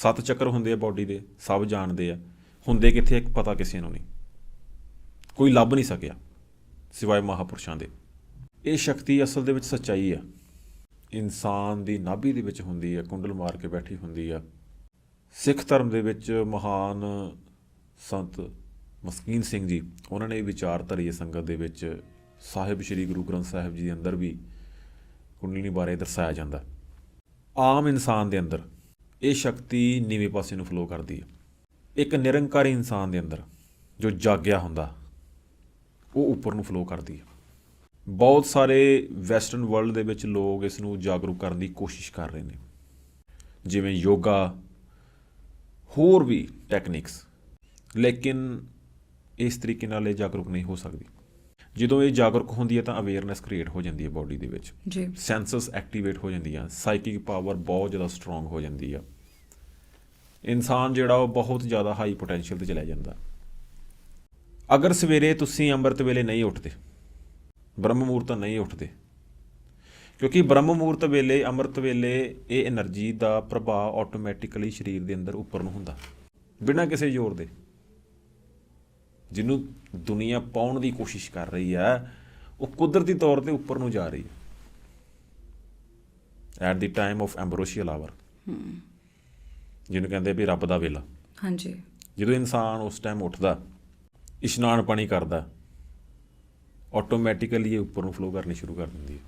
ਸੱਤ ਚੱਕਰ ਹੁੰਦੇ ਆ ਬਾਡੀ ਦੇ, ਸਭ ਜਾਣਦੇ ਆ। ਹੁੰਦੇ ਕਿੱਥੇ ਇੱਕ ਪਤਾ ਕਿਸੇ ਨੂੰ ਨਹੀਂ। ਕੋਈ ਲੱਭ ਨਹੀਂ ਸਕਿਆ ਸਿਵਾਏ ਮਹਾਪੁਰਸ਼ਾਂ ਦੇ। ਇਹ ਸ਼ਕਤੀ ਅਸਲ ਦੇ ਵਿੱਚ ਸੱਚਾਈ ਆ। ਇਨਸਾਨ ਦੀ ਨਾਭੀ ਦੇ ਵਿੱਚ ਹੁੰਦੀ ਆ, ਕੁੰਡਲ ਮਾਰ ਕੇ ਬੈਠੀ ਹੁੰਦੀ ਆ। ਸਿੱਖ ਧਰਮ ਦੇ ਵਿੱਚ ਮਹਾਨ ਸੰਤ ਮਸਕੀਨ ਸਿੰਘ ਜੀ, ਉਹਨਾਂ ਨੇ ਇਹ ਵਿਚਾਰ ਧਰੀ ਸੰਗਤ ਦੇ ਵਿੱਚ। ਸਾਹਿਬ ਸ੍ਰੀ ਗੁਰੂ ਗ੍ਰੰਥ ਸਾਹਿਬ ਜੀ ਦੇ ਅੰਦਰ ਵੀ ਕੁੰਡਲੀ ਬਾਰੇ ਦਰਸਾਇਆ ਜਾਂਦਾ। ਆਮ ਇਨਸਾਨ ਦੇ ਅੰਦਰ ਇਹ ਸ਼ਕਤੀ ਨੀਵੇਂ ਪਾਸੇ ਨੂੰ ਫਲੋ ਕਰਦੀ ਹੈ। ਇੱਕ ਨਿਰੰਕਾਰੀ ਇਨਸਾਨ ਦੇ ਅੰਦਰ ਜੋ ਜਾਗਿਆ ਹੁੰਦਾ, ਉਹ ਉੱਪਰ ਨੂੰ ਫਲੋ ਕਰਦੀ ਹੈ। ਬਹੁਤ ਸਾਰੇ ਵੈਸਟਰਨ ਵਰਲਡ ਦੇ ਵਿੱਚ ਲੋਕ ਇਸ ਨੂੰ ਜਾਗਰੂਕ ਕਰਨ ਦੀ ਕੋਸ਼ਿਸ਼ ਕਰ ਰਹੇ ਨੇ। ਜਿਵੇਂ ਯੋਗਾ, ਹੋਰ ਵੀ ਟੈਕਨੀਕਸ ਲੇਕਿਨ ਇਸ ਤਰੀਕੇ ਨਾਲ ਇਹ ਜਾਗਰੂਕ ਨਹੀਂ ਹੋ ਸਕਦੀ। ਜਦੋਂ ਇਹ ਜਾਗਰੂਕ ਹੁੰਦੀ ਹੈ ਤਾਂ ਅਵੇਅਰਨੈਸ ਕ੍ਰੀਏਟ ਹੋ ਜਾਂਦੀ ਹੈ ਬਾਡੀ ਦੇ ਵਿੱਚ। ਜੀ। ਸੈਂਸਸ ਐਕਟੀਵੇਟ ਹੋ ਜਾਂਦੀਆਂ ਸਾਈਕਿਕ ਪਾਵਰ ਬਹੁਤ ਜ਼ਿਆਦਾ ਸਟਰੋਂਗ ਹੋ ਜਾਂਦੀ ਆ। ਇਨਸਾਨ ਜਿਹੜਾ ਉਹ ਬਹੁਤ ਜ਼ਿਆਦਾ ਹਾਈ ਪੋਟੈਂਸ਼ੀਅਲ ਤੇ ਚਲਾ ਜਾਂਦਾ। ਅਗਰ ਸਵੇਰੇ ਤੁਸੀਂ ਅੰਮ੍ਰਿਤ ਵੇਲੇ ਨਹੀਂ ਉੱਠਦੇ ਬ੍ਰਹਮ ਮੂਰਤ ਨਹੀਂ ਉੱਠਦੇ ਕਿਉਂਕਿ ਬ੍ਰਹਮ ਮੂਰਤ ਵੇਲੇ ਅੰਮ੍ਰਿਤ ਵੇਲੇ ਇਹ એનર્ਜੀ ਦਾ ਪ੍ਰਭਾਵ ਆਟੋਮੈਟਿਕਲੀ ਸਰੀਰ ਦੇ ਅੰਦਰ ਉੱਪਰ ਨੂੰ ਹੁੰਦਾ। ਬਿਨਾਂ ਕਿਸੇ ਜ਼ੋਰ ਦੇ। ਜਿਹਨੂੰ ਦੁਨੀਆ ਪਾਉਣ ਦੀ ਕੋਸ਼ਿਸ਼ ਕਰ ਰਹੀ ਹੈ ਉਹ ਕੁਦਰਤੀ ਤੌਰ ਤੇ ਉੱਪਰ ਨੂੰ ਜਾ ਰਹੀ ਹੈ। At the time of ambrosial hour ਜਿਹਨੂੰ ਕਹਿੰਦੇ ਵੀ ਰੱਬ ਦਾ ਵੇਲਾ। ਹਾਂਜੀ। ਜਦੋਂ ਇਨਸਾਨ ਉਸ ਟਾਈਮ ਉੱਠਦਾ ਇਸ਼ਨਾਨ ਪਾਣੀ ਕਰਦਾ ਆਟੋਮੈਟਿਕਲੀ ਇਹ ਉੱਪਰ ਨੂੰ ਫਲੋ ਕਰਨੀ ਸ਼ੁਰੂ ਕਰ ਦਿੰਦੀ ਹੈ।